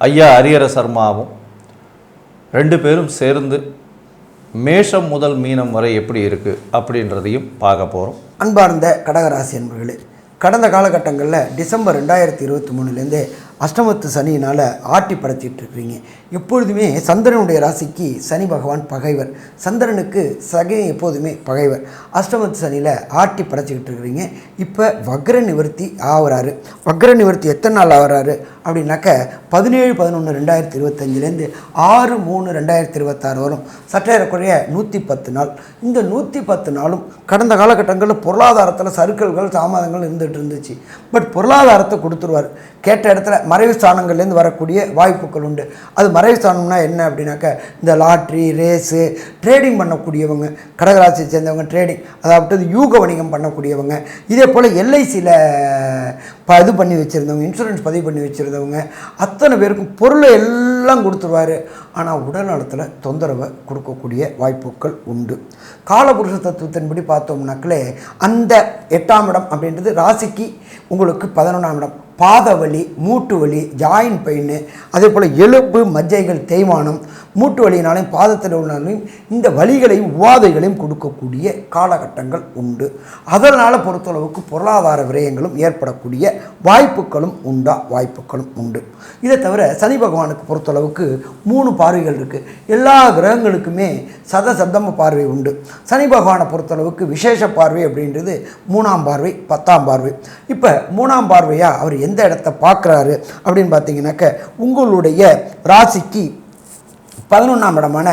ஐயா ஹரியர சர்மாவும் ரெண்டு பேரும் சேர்ந்து மேஷம் முதல் மீனம் வரை எப்படி இருக்குது அப்படின்றதையும் பார்க்க போகிறோம் அன்பார்ந்த கடகராசி என்பர்களே கடந்த காலகட்டங்களில் டிசம்பர் ரெண்டாயிரத்தி இருபத்தி மூணுலேருந்தே அஷ்டமத்து சனியினால் ஆட்டி படைச்சிட்டு இருக்கிறீங்க எப்பொழுதுமே சந்திரனுடைய ராசிக்கு சனி பகவான் பகைவர். சந்திரனுக்கு சகை எப்போதுமே பகைவர். அஷ்டமத்து சனியில் ஆட்டி படைச்சிக்கிட்டு இருக்கிறீங்க இப்போ வக்ர நிவர்த்தி ஆகிறாரு வக்ர நிவர்த்தி எத்தனை நாள் ஆகிறாரு அப்படின்னாக்க பதினேழு பதினொன்று ரெண்டாயிரத்தி இருபத்தஞ்சிலேருந்து ஆறு மூணு ரெண்டாயிரத்தி இருபத்தாறு வரும். சற்றேறக்குறைய நூற்றி பத்து நாள். இந்த நூற்றி பத்து நாளும் கடந்த காலகட்டங்களில் பொருளாதாரத்தில் சருக்கல்கள் தாமதங்கள் இருந்துகிட்டு இருந்துச்சு. பட் பொருளாதாரத்தை கொடுத்துருவார். கேட்ட இடத்துல மறைவு ஸ்தானங்கள்லேருந்து வரக்கூடிய வாய்ப்புகள் உண்டு. அது மறைவு ஸ்தானம்னா என்ன அப்படின்னாக்க இந்த லாட்ரி ரேஸு ட்ரேடிங் பண்ணக்கூடியவங்க கடகராசியை சேர்ந்தவங்க ட்ரேடிங் அதாவது யூக வணிகம் பண்ணக்கூடியவங்க இதே போல் எல்ஐசியில் இது பண்ணி வச்சுருந்தவங்க இன்சூரன்ஸ் பதிவு பண்ணி வச்சுருந்தவங்க அத்தனை பேருக்கும் பொருளை எல்லாம் கொடுத்துருவாரு. ஆனால் உடல் நலத்தில் தொந்தரவை கொடுக்கக்கூடிய வாய்ப்புகள் உண்டு. காலபுருஷ தத்துவத்தின்படி பார்த்தோம்னாக்களே அந்த எட்டாம் இடம் அப்படின்றது ராசிக்கு உங்களுக்கு பதினொன்றாம் இடம். பாத வலி மூட்டு வலி ஜாயின் பெயின் அதே போல் எலும்பு மஜ்ஜைகள் தேய்மானம் மூட்டு வலியினாலையும் பாதத்தில் உள்ளாலையும் இந்த வழிகளையும் உவாதைகளையும் கொடுக்கக்கூடிய காலகட்டங்கள் உண்டு. அதனால் பொறுத்தளவுக்கு பொருளாதார விரயங்களும் ஏற்படக்கூடிய வாய்ப்புகளும் உண்டா? வாய்ப்புகளும் உண்டு. இதை தவிர சனி பகவானுக்கு பொறுத்தளவுக்கு மூணு பார்வைகள் இருக்குது எல்லா கிரகங்களுக்குமே சத சப்தம பார்வை உண்டு. சனி பகவானை பொறுத்தளவுக்கு விசேஷ பார்வை அப்படின்றது மூணாம் பார்வை பத்தாம் பார்வை. இப்போ மூணாம் பார்வையாக அவர் எந்த இடத்த பார்க்குறாரு அப்படின்னு பார்த்தீங்கன்னாக்க உங்களுடைய ராசிக்கு பதினொன்றாம் இடமான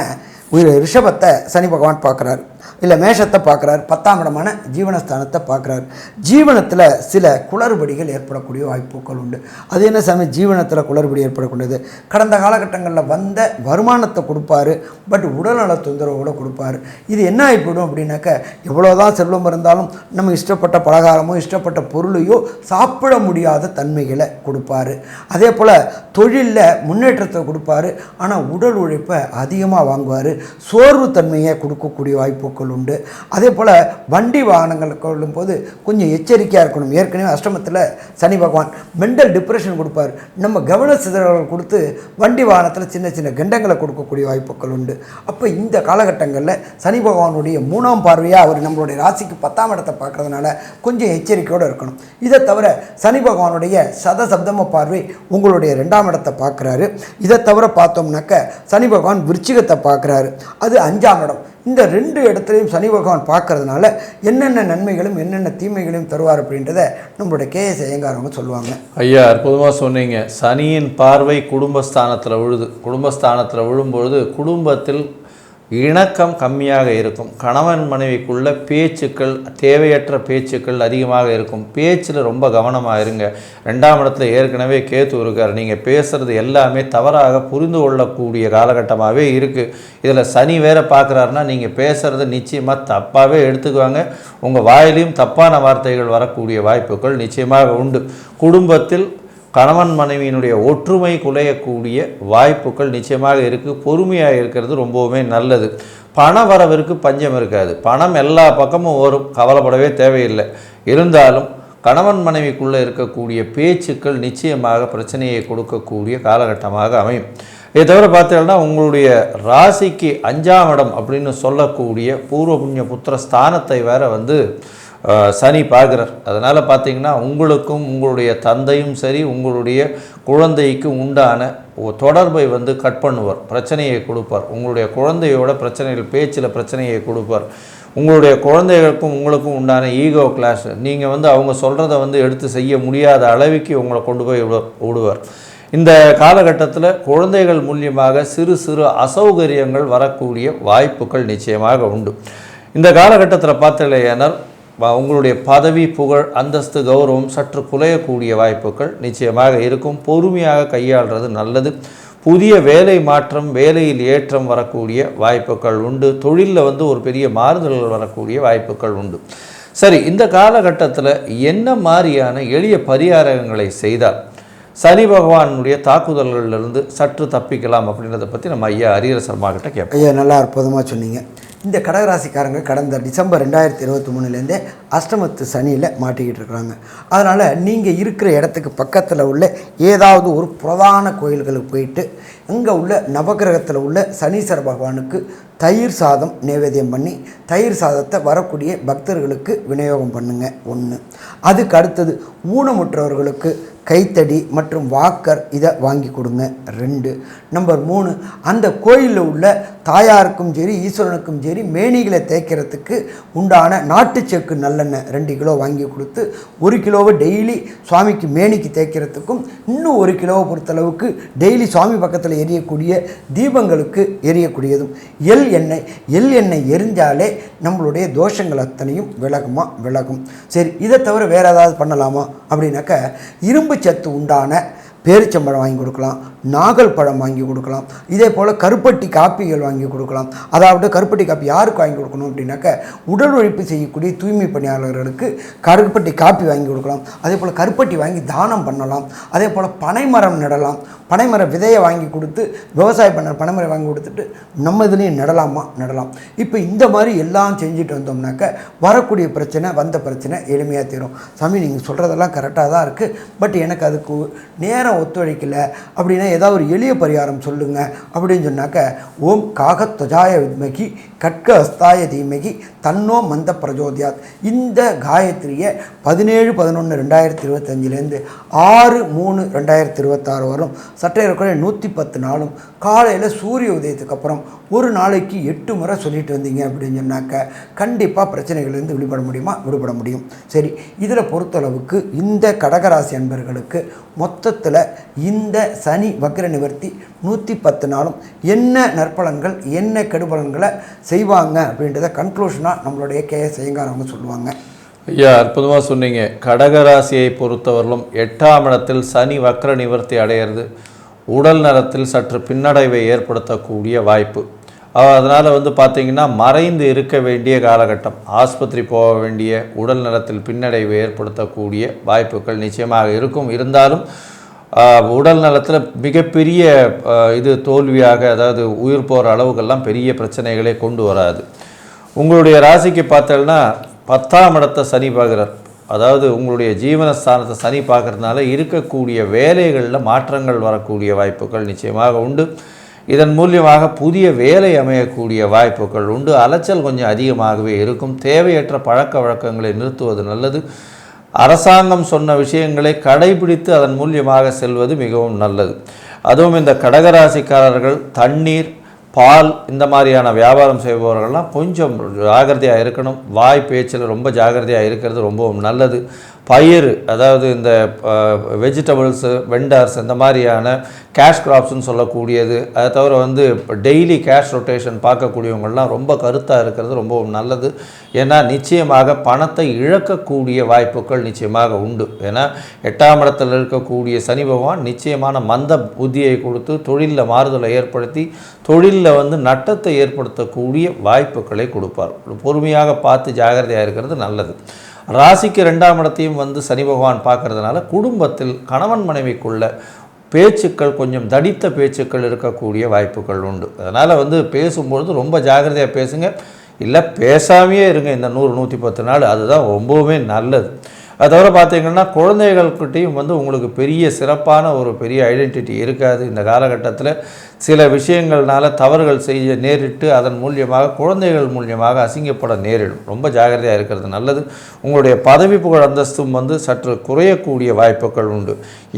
ரிஷபத்தை சனி பகவான் பார்க்குறாரு. இல்லை மேஷத்தை பார்க்குறாரு பத்தாம் இடமான ஜீவனஸ்தானத்தை பார்க்குறாரு. ஜீவனத்தில் சில குளறுபடிகள் ஏற்படக்கூடிய வாய்ப்புகள் உண்டு. அது என்ன சாமி? ஜீவனத்தில் குளறுபடி ஏற்படக்கூடியது. கடந்த காலகட்டங்களில் வந்த வருமானத்தை கொடுப்பாரு பட் உடல்நல தொந்தரவோடு கொடுப்பாரு. இது என்ன ஆகிப்படும் அப்படின்னாக்க எவ்வளோதான் செல்வம் இருந்தாலும் நம்ம இஷ்டப்பட்ட பலகாரமோ இஷ்டப்பட்ட பொருளையோ சாப்பிட முடியாத தன்மைகளை கொடுப்பாரு. அதே போல் தொழிலில் முன்னேற்றத்தை கொடுப்பாரு. ஆனால் உடல் உழைப்பை அதிகமாக வாங்குவார். சோர்வு தன்மையை கொடுக்கக்கூடிய வாய்ப்புகள் உண்டு. அதே போல் வண்டி வாகனங்கள் போது கொஞ்சம் எச்சரிக்கையாக இருக்கணும். ஏற்கனவே அஷ்டமத்தில் சனி பகவான் மென்டல் டிப்ரெஷன் கொடுப்பார். நம்ம கவன சிதறல்கள் கொடுத்து வண்டி வாகனத்தில் சின்ன சின்ன கண்டங்களை கொடுக்கக்கூடிய வாய்ப்புகள் உண்டு. அப்போ இந்த காலகட்டங்களில் சனி பகவானுடைய மூணாம் பார்வையாக அவர் நம்மளுடைய ராசிக்கு பத்தாம் இடத்தை பார்க்குறதுனால கொஞ்சம் எச்சரிக்கையோடு இருக்கணும். இதை தவிர சனி பகவானுடைய சத சப்தம பார்வை உங்களுடைய ரெண்டாம் இடத்தை பார்க்குறாரு. இதை தவிர பார்த்தோம்னாக்க சனி பகவான் விருச்சிகத்தை பார்க்குறாரு. அது அஞ்சாம் இடம். இந்த ரெண்டு இடத்துலையும் சனி பகவான் பார்க்கறதுனால என்னென்ன நன்மைகளும் என்னென்ன தீமைகளையும் தருவார் அப்படின்றத நம்மளுடைய கேஎஸ் ஐயங்காரவங்க சொல்லுவாங்க. ஐயா அற்புதமாக சொன்னீங்க. சனியின் பார்வை குடும்பஸ்தானத்தில் விழுது. குடும்பஸ்தானத்தில் விழும்பொழுது குடும்பத்தில் இணக்கம் கம்மியாக இருக்கும். கணவன் மனைவிக்குள்ள பேச்சுக்கள் தேவையற்ற பேச்சுக்கள் அதிகமாக இருக்கும். பேச்சில் ரொம்ப கவனமாக இருங்க. ரெண்டாம் இடத்துல ஏற்கனவே கேத்து இருக்கார். நீங்கள் பேசுகிறது எல்லாமே தவறாக புரிந்து கொள்ளக்கூடிய காலகட்டமாகவே இருக்குது இதில் சனி வேற பார்க்குறாருன்னா நீங்கள் பேசுகிறது நிச்சயமாக தப்பாகவே எடுத்துக்குவாங்க. உங்கள் வாயிலையும் தப்பான வார்த்தைகள் வரக்கூடிய வாய்ப்புகள் நிச்சயமாக உண்டு. குடும்பத்தில் கணவன் மனைவியினுடைய ஒற்றுமை குலையக்கூடிய வாய்ப்புகள் நிச்சயமாக இருக்குது பொறுமையாக இருக்கிறது ரொம்பவுமே நல்லது. பண வரவிற்கு பஞ்சம் இருக்காது. பணம் எல்லா பக்கமும் வரும். கவலைப்படவே தேவையில்லை. இருந்தாலும் கணவன் மனைவிக்குள்ளே இருக்கக்கூடிய பேச்சுக்கள் நிச்சயமாக பிரச்சனையை கொடுக்கக்கூடிய காலகட்டமாக அமையும். இதை தவிர பார்த்தீங்கன்னா உங்களுடைய ராசிக்கு அஞ்சாம் இடம் அப்படின்னு சொல்லக்கூடிய பூர்வ புண்ணிய புத்திர ஸ்தானத்தை வேற வந்து சனி பார்க்குறார். அதனால் பார்த்தீங்கன்னா உங்களுக்கும் உங்களுடைய தந்தையும் சரி உங்களுடைய குழந்தைக்கும் உண்டான தொடர்பை வந்து கட் பண்ணுவார். பிரச்சனையை கொடுப்பார். உங்களுடைய குழந்தையோட பிரச்சனைகள் பேச்சில் பிரச்சனையை கொடுப்பார். உங்களுடைய குழந்தைகளுக்கும் உங்களுக்கும் உண்டான ஈகோ கிளாஷ் நீங்கள் வந்து அவங்க சொல்கிறத வந்து எடுத்து செய்ய முடியாத அளவுக்கு உங்களை கொண்டு போய் விடுவார். இந்த காலகட்டத்தில் குழந்தைகள் மூலியமாக சிறு சிறு அசௌகரியங்கள் வரக்கூடிய வாய்ப்புகள் நிச்சயமாக உண்டு. இந்த காலகட்டத்தில் பார்த்தலையானால் உங்களுடைய பதவி புகழ் அந்தஸ்து கௌரவம் சற்று குலையக்கூடிய வாய்ப்புகள் நிச்சயமாக இருக்கும். பொறுமையாக கையாள்றது நல்லது. புதிய வேலை மாற்றம் வேலையில் ஏற்றம் வரக்கூடிய வாய்ப்புகள் உண்டு. தொழிலில் வந்து ஒரு பெரிய மாறுதல்கள் வரக்கூடிய வாய்ப்புகள் உண்டு. சரி இந்த காலகட்டத்தில் என்ன மாதிரியான எளிய பரிகாரங்களை செய்தால் சனி பகவானுடைய தாக்குதல்களிலிருந்து சற்று தப்பிக்கலாம் அப்படின்றத பற்றி நம்ம ஐயா அரியர சர்மா கிட்ட கேட்போம். ஐயா நல்லா அற்புதமாக சொன்னீங்க. இந்த கடகராசிக்காரங்க கடந்த டிசம்பர் ரெண்டாயிரத்தி இருபத்தி மூணுலேருந்தே அஷ்டமத்து சனியில் மாட்டிக்கிட்டு இருக்கிறாங்க. அதனால் நீங்கள் இருக்கிற இடத்துக்கு பக்கத்தில் உள்ள ஏதாவது ஒரு பிரதான கோயில்களுக்கு போயிட்டு இங்கே உள்ள நவகிரகத்தில் உள்ள சனீஸ்வர பகவானுக்கு தயிர் சாதம் நைவேத்தியம் பண்ணி தயிர் சாதத்தை வரக்கூடிய பக்தர்களுக்கு விநியோகம் பண்ணுங்க. ஒன்று அதுக்கு அடுத்தது ஊனமுற்றவர்களுக்கு கைத்தடி மற்றும் வாக்கர் இதை வாங்கி கொடுங்க. ரெண்டு. நம்பர் மூணு அந்த கோயிலில் உள்ள தாயாருக்கும் சரி ஈஸ்வரனுக்கும் சரி மேனிகளை தேய்க்கிறதுக்கு உண்டான நாட்டு செக்கு நல்லெண்ணெய் ரெண்டு கிலோ வாங்கி கொடுத்து ஒரு கிலோவை டெய்லி சுவாமிக்கு மேனிக்கு தேய்க்கிறதுக்கும் இன்னும் ஒரு கிலோவை பொறுத்தளவுக்கு டெய்லி சுவாமி பக்கத்தில் எரியக்கூடிய தீபங்களுக்கு எரியக்கூடியதும். எள் எண்ணெய் எள் எண்ணெய் எரிஞ்சாலே நம்மளுடைய தோஷங்கள் அத்தனையும் விலகுமா? விலகும். சரி இதை தவிர வேறு ஏதாவது பண்ணலாமா? அப்படின்னாக்க இரும்பு சத்து உண்டான பேரிச்சம்பழம் வாங்கி கொடுக்கலாம். நாகல் பழம் வாங்கி கொடுக்கலாம். இதே போல் கருப்பட்டி காப்பிகள் வாங்கி கொடுக்கலாம். அதாவது கருப்பட்டி காப்பி யாருக்கு வாங்கி கொடுக்கணும் அப்படின்னாக்க உடல் உழைப்பு செய்யக்கூடிய தூய்மை பணியாளர்களுக்கு கருப்பட்டி காப்பி வாங்கி கொடுக்கலாம். அதே போல் கருப்பட்டி வாங்கி தானம் பண்ணலாம். அதே போல் பனைமரம் நடலாம். பனைமர விதையை வாங்கி கொடுத்து விவசாயம் பண்ண பனைமரம் வாங்கி கொடுத்துட்டு நம்ம இதுலேயும் நடலாமா? நடலாம். இப்போ இந்த மாதிரி எல்லாம் செஞ்சுட்டு வந்தோம்னாக்க வரக்கூடிய பிரச்சனை வந்த பிரச்சனை எளிமையாக தீரும். சாமி நீங்கள் சொல்கிறதெல்லாம் கரெக்டாக தான் இருக்குது பட் எனக்கு அதுக்கு நேரம் ஒத்துழைக்கல அப்படின்னா ஏதாவது ஒரு எளிய பரிகாரம் சொல்லுங்கள் அப்படின்னு சொன்னாக்க ஓம் காகத்வஜாய வித்மகி கட்க அஸ்தாய தீமகி தன்னோ மந்த பிரஜோதியாத். இந்த காயத்ரியை பதினேழு பதினொன்று ரெண்டாயிரத்தி இருபத்தஞ்சிலேருந்து ஆறு மூணு ரெண்டாயிரத்தி இருபத்தாறு வரும். சற்றேறக்குறைய நூற்றி பத்து நாளும். காலையில் சூரிய உதயத்துக்கு அப்புறம் ஒரு நாளைக்கு எட்டு முறை சொல்லிட்டு வந்தீங்க அப்படின்னு சொன்னாக்க கண்டிப்பாக பிரச்சனைகள்லேருந்து விடுபட முடியுமா? விடுபட முடியும். சரி இதில் பொறுத்தளவுக்கு இந்த கடகராசி அன்பர்களுக்கு மொத்தத்தில் இந்த சனி வக்ர நிவர்த்தி நூற்றி பத்து நாளும் என்ன நற்பலன்கள் என்ன கெடுபலன்களை செய்வாங்க அப்படின்றத கன்க்ளூஷனாக நம்மளுடைய கேஎஸ் ஐயங்கார் அவங்க சொல்லுவாங்க. ஐயா அற்புதமாக சொன்னீங்க. கடகராசியை பொறுத்தவரையிலும் எட்டாம் இடத்தில் சனி வக்ர நிவர்த்தி அடையிறது உடல் நலத்தில் சற்று பின்னடைவை ஏற்படுத்தக்கூடிய வாய்ப்பு. அதனால் வந்து பார்த்திங்கன்னா மறைந்து இருக்க வேண்டிய காலகட்டம் ஆஸ்பத்திரி போக வேண்டிய உடல் நலத்தில் பின்னடைவை ஏற்படுத்தக்கூடிய வாய்ப்புகள் நிச்சயமாக இருக்கும். இருந்தாலும் உடல் நலத்தில் மிகப்பெரிய இது தோல்வியாக அதாவது உயிர் போகிற அளவுக்கெல்லாம் பெரிய பிரச்சனைகளே கொண்டு வராது. உங்களுடைய ராசிக்கு பார்த்தோம்னா பத்தாம் இடத்தை சனி பார்க்குறார். அதாவது உங்களுடைய ஜீவனஸ்தானத்தை சனி பார்க்கறதுனால இருக்கக்கூடிய வேலைகளில் மாற்றங்கள் வரக்கூடிய வாய்ப்புகள் நிச்சயமாக உண்டு. இதன் மூலியமாக புதிய வேலை அமையக்கூடிய வாய்ப்புகள் உண்டு. அலைச்சல் கொஞ்சம் அதிகமாகவே இருக்கும். தேவையற்ற பழக்க வழக்கங்களை நிறுத்துவது நல்லது. அரசாங்கம் சொன்ன விஷயங்களை கடைபிடித்து அதன் மூலியமாக செல்வது மிகவும் நல்லது. அதுவும் இந்த கடகராசிக்காரர்கள் தண்ணீர் பால் இந்த மாதிரியான வியாபாரம் செய்பவர்கள்லாம் கொஞ்சம் ஜாகிரதையாக இருக்கணும். வாய் பேச்சில் ரொம்ப ஜாகிரதையாக இருக்கிறது ரொம்பவும் நல்லது. பயிர் அதாவது இந்த வெஜிடபிள்ஸு வெண்டர்ஸ் இந்த மாதிரியான கேஷ் கிராப்ஸ்னு சொல்லக்கூடியது. அதை தவிர வந்து டெய்லி கேஷ் ரொட்டேஷன் பார்க்கக்கூடியவங்கள்லாம் ரொம்ப கருத்தாக இருக்கிறது ரொம்பவும் நல்லது. ஏன்னா நிச்சயமாக பணத்தை இழக்கக்கூடிய வாய்ப்புகள் நிச்சயமாக உண்டு. ஏன்னா எட்டாம் இடத்தில் இருக்கக்கூடிய சனி பகவான் நிச்சயமான மந்த புத்தியை கொடுத்து தொழிலில் மாறுதலை ஏற்படுத்தி தொழிலில் வந்து நட்டத்தை ஏற்படுத்தக்கூடிய வாய்ப்புகளை கொடுப்பார். பொறுமையாக பார்த்து ஜாகிரதையாக இருக்கிறது நல்லது. ராசிக்கு ரெண்டாம் இடத்தையும் வந்து சனி பகவான் பார்க்கறதுனால குடும்பத்தில் கணவன் மனைவிக்குள்ள பேச்சுக்கள் கொஞ்சம் தடித்த பேச்சுக்கள் இருக்கக்கூடிய வாய்ப்புகள் உண்டு. அதனால் வந்து பேசும்பொழுது ரொம்ப ஜாகிரதையாக பேசுங்க. இல்லை பேசாமையே இருங்க. இந்த நூறு நூற்றி பத்து நாள் அதுதான் ரொம்பவுமே நல்லது. அது தவிர பார்த்திங்கன்னா குழந்தைகள்கிட்டையும் வந்து உங்களுக்கு பெரிய சிறப்பான ஒரு பெரிய ஐடென்டிட்டி இருக்காது. இந்த காலகட்டத்தில் சில விஷயங்கள்னால தவறுகள் செய்ய நேரிட்டு அதன் மூலியமாக குழந்தைகள் மூலியமாக அசிங்கப்பட நேரிடும். ரொம்ப ஜாகிரதையாக இருக்கிறது நல்லது. உங்களுடைய பதவி புகழ் அந்தஸ்தும் வந்து சற்று குறையக்கூடிய வாய்ப்புகள் உண்டு.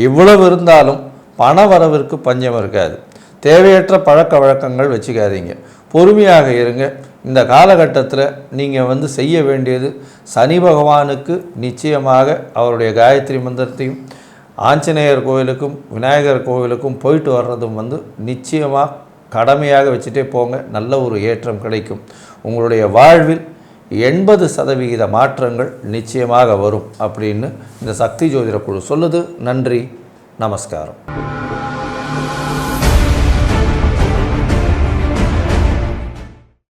இவ்வளவு இருந்தாலும் பண வரவிற்கு பஞ்சம் இருக்காது. தேவையற்ற பழக்க வழக்கங்கள் வச்சுக்காதீங்க. பொறுமையாக இருங்க. இந்த காலகட்டத்தில் நீங்கள் வந்து செய்ய வேண்டியது சனி பகவானுக்கு நிச்சயமாக அவருடைய காயத்ரி மந்திரத்தையும் ஆஞ்சநேயர் கோவிலுக்கும் விநாயகர் கோவிலுக்கும் போயிட்டு வர்றதும் வந்து நிச்சயமாக கடமையாக வச்சுட்டே போங்க. நல்ல ஒரு ஏற்றம் கிடைக்கும். உங்களுடைய வாழ்வில் எண்பது சதவிகித மாற்றங்கள் நிச்சயமாக வரும் அப்படின்னு இந்த சக்தி ஜோதிட குழு சொல்லுது. நன்றி. நமஸ்காரம்.